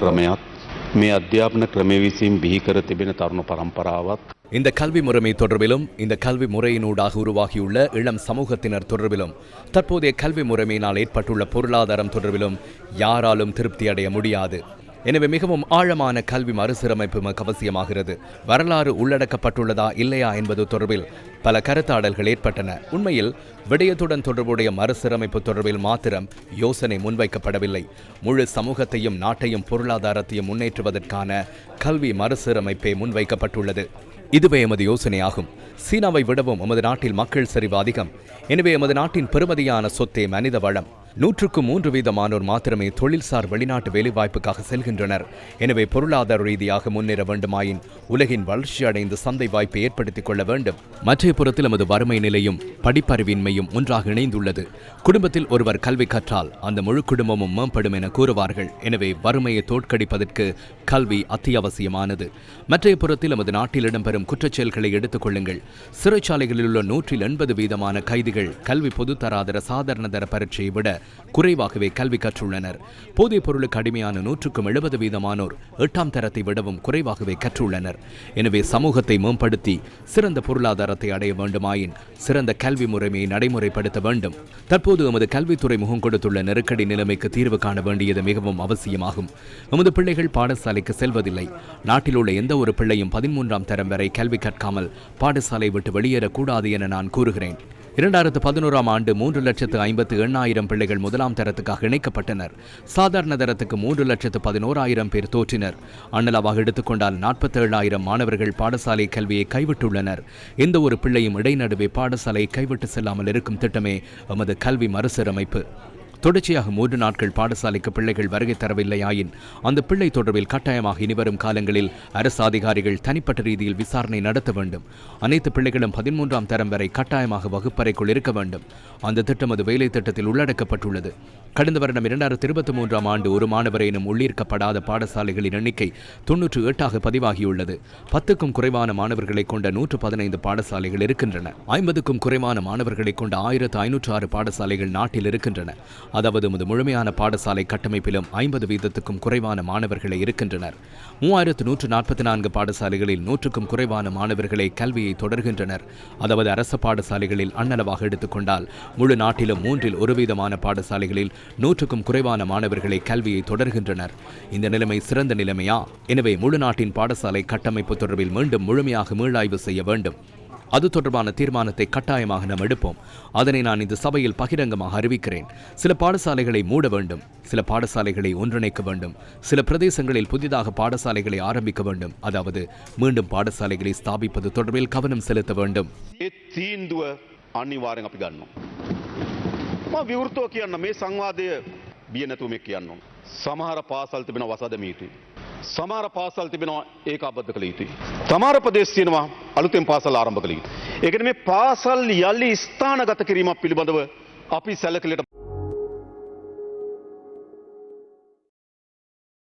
ක්‍රමයත් මේ අධ්‍යාපන ක්‍රමය විසින් බිහිකර තිබෙන තරුණ පරම්පරාවත් இந்த கல்வி முறைமை தொடர்பிலும் இந்த கல்வி முறையினூடாக உருவாகியுள்ள இளம் சமூகத்தினர் தொடர்பிலும் தற்போதைய கல்வி முறைமையினால் ஏற்பட்டுள்ள பொருளாதாரம் தொடர்பிலும் யாராலும் திருப்தி அடைய முடியாது எனவே மிகவும் ஆழமான கல்வி மறுசீரமைப்பு அவசியமாகிறது. வரலாறு உள்ளடக்கப்பட்டுள்ளதா இல்லையா என்பது தொடர்பில் பல கருத்தாடல்கள் ஏற்பட்டன. உண்மையில் விடயத்துடன் தொடர்புடைய மறுசீரமைப்பு தொடர்பில் மாத்திரம் யோசனை முன்வைக்கப்படவில்லை. முழு சமூகத்தையும் நாட்டையும் பொருளாதாரத்தையும் முன்னேற்றுவதற்கான கல்வி மறுசீரமைப்பே முன்வைக்கப்பட்டுள்ளது. இதுவே எமது யோசனையாகும். சீனாவை விடவும் எமது நாட்டில் மக்கள் சரிவு அதிகம். எனவே எமது நாட்டின் பெருமதியான சொத்தே மனித வளம். நூற்றுக்கு மூன்று வீதமானோர் மாத்திரமே தொழில்சார் வெளிநாட்டு வேலைவாய்ப்புக்காக செல்கின்றனர். எனவே பொருளாதார ரீதியாக முன்னேற வேண்டுமாயின் உலகின் வளர்ச்சி அடைந்து சந்தை வாய்ப்பை ஏற்படுத்திக் கொள்ள வேண்டும். மற்றைய புறத்தில் நமது வறுமை நிலையும் படிப்பறிவின்மையும் ஒன்றாக இணைந்துள்ளது. குடும்பத்தில் ஒருவர் கல்வி கற்றால் அந்த முழு குடும்பமும் மேம்படும் என கூறுவார்கள். எனவே வறுமையை தோற்கடிப்பதற்கு கல்வி அத்தியாவசியமானது. மற்றைய புறத்தில் எமது நாட்டில் இடம்பெறும் குற்றச்செயல்களை எடுத்துக் கொள்ளுங்கள். சிறைச்சாலைகளில் உள்ள நூற்றில் எண்பது வீதமான கைதிகள் கல்வி பொதுத்தராதர சாதாரணதர பரீட்சையை விட குறைவாகவே கல்வி கற்றுள்ளனர். போதைப் பொருளுக்கு அடிமையான நூற்றுக்கும் எழுபது வீதமானோர் எட்டாம் தரத்தை விடவும் குறைவாகவே கற்றுள்ளனர். எனவே சமூகத்தை மேம்படுத்தி சிறந்த பொருளாதாரத்தை அடைய வேண்டுமாயின் சிறந்த கல்வி முறைமையை நடைமுறைப்படுத்த வேண்டும். தற்போது எமது கல்வித்துறை முகம் கொடுத்துள்ள நெருக்கடி நிலைமைக்கு தீர்வு காண வேண்டியது மிகவும் அவசியமாகும். எமது பிள்ளைகள் பாடசாலைக்கு செல்வதில்லை. நாட்டில் உள்ள எந்த ஒரு பிள்ளையும் பதிமூன்றாம் தரம் வரை கல்வி கற்காமல் பாடசாலை விட்டு வெளியேறக்கூடாது என நான் கூறுகிறேன். இரண்டாயிரத்து பதினோராம் ஆண்டு மூன்று லட்சத்து ஐம்பத்து எண்ணாயிரம் பிள்ளைகள் முதலாம் தரத்துக்காக இணைக்கப்பட்டனர். சாதாரண தரத்துக்கு மூன்று லட்சத்து பதினோராயிரம் பேர் தோற்றினர். அண்ணலாவாக எடுத்துக்கொண்டால் நாற்பத்தேழாயிரம் மாணவர்கள் பாடசாலை கல்வியை கைவிட்டுள்ளனர். எந்த ஒரு பிள்ளையும் இடைநடுவே பாடசாலையை கைவிட்டு செல்லாமல் இருக்கும் திட்டமே எமது கல்வி மறுசீரமைப்பு. தொடர்ச்சியாக மூன்று நாட்கள் பாடசாலைக்கு பிள்ளைகள் வருகை தரவில்லையாயின் அந்த பிள்ளை தொடர்பில் கட்டாயமாக இனிவரும் காலங்களில் அரசு அதிகாரிகள் தனிப்பட்ட ரீதியில் விசாரணை நடத்த வேண்டும். அனைத்து பிள்ளைகளும் பதிமூன்றாம் தரம் வரை கட்டாயமாக வகுப்பறைக்குள் இருக்க வேண்டும். அந்த திட்டம் அது வேலை திட்டத்தில் உள்ளடக்கப்பட்டுள்ளது. கடந்த வருடம் இரண்டாயிரத்தி இருபத்தி மூன்றாம் ஆண்டு ஒரு மாணவரேனும் உள்ளீர்க்கப்படாத பாடசாலைகளின் எண்ணிக்கை தொன்னூற்று எட்டாக பதிவாகியுள்ளது. பத்துக்கும் குறைவான மாணவர்களை கொண்ட நூற்று பதினைந்து பாடசாலைகள் இருக்கின்றன. ஐம்பதுக்கும் குறைவான மாணவர்களை கொண்ட ஆயிரத்து ஐநூற்று ஆறு பாடசாலைகள் நாட்டில் இருக்கின்றன. அதாவது நமது முழுமையான பாடசாலை கட்டமைப்பிலும் ஐம்பது வீதத்துக்கும் குறைவான மாணவர்களே இருக்கின்றனர். மூவாயிரத்து நூற்று நாற்பத்தி நான்கு பாடசாலைகளில் நூற்றுக்கும் குறைவான மாணவர்களே கல்வியை தொடர்கின்றனர். அதாவது அரசு பாடசாலைகளில் அண்ணளவாக எடுத்துக்கொண்டால் முழு நாட்டிலும் மூன்றில் ஒரு வீதமான பாடசாலைகளில் நூற்றுக்கும் குறைவான மாணவர்களே கல்வியை தொடர்கின்றனர். இந்த நிலைமை சிறந்த நிலைமையா? எனவே முழு நாட்டின் பாடசாலை கட்டமைப்பு தொடர்பில் மீண்டும் முழுமையாக மீளாய்வு செய்ய வேண்டும். அது தொடர்பான தீர்மானத்தை கட்டாயமாக நாம் எடுப்போம் அதனை நான் இந்த சபையில் பகிரங்கமாக அறிவிக்கிறேன் சில பாடசாலைகளை மூட வேண்டும் சில பாடசாலைகளை ஒன்றிணைக்க வேண்டும் சில பிரதேசங்களில் புதிதாக பாடசாலைகளை ஆரம்பிக்க வேண்டும் அதாவது மீண்டும் பாடசாலைகளை ஸ்தாபிப்பது தொடர்பில் கவனம் செலுத்த வேண்டும் ඒ තීන්දුව අනිවාරෙන් අපි ගන්නවා. ම විවෘතෝ කියන්න මේ සංවාදය බිය නැතුම කියන්න. ඕන. සමහර පාසල් තිබෙන වසදම යුතුයි. සමාර පාසල් තිබෙනවා ඒ අබද්ධ කළ යුතුයි. තමාර ප්‍රදේශයනවා අලුතෙන් පාසල් ආරම්භ කළ යුතු. ඒකන මේ පාසල් යල්ලි ස්ථානගත කිරීමක් පිළිබඳව අපි සැලකලට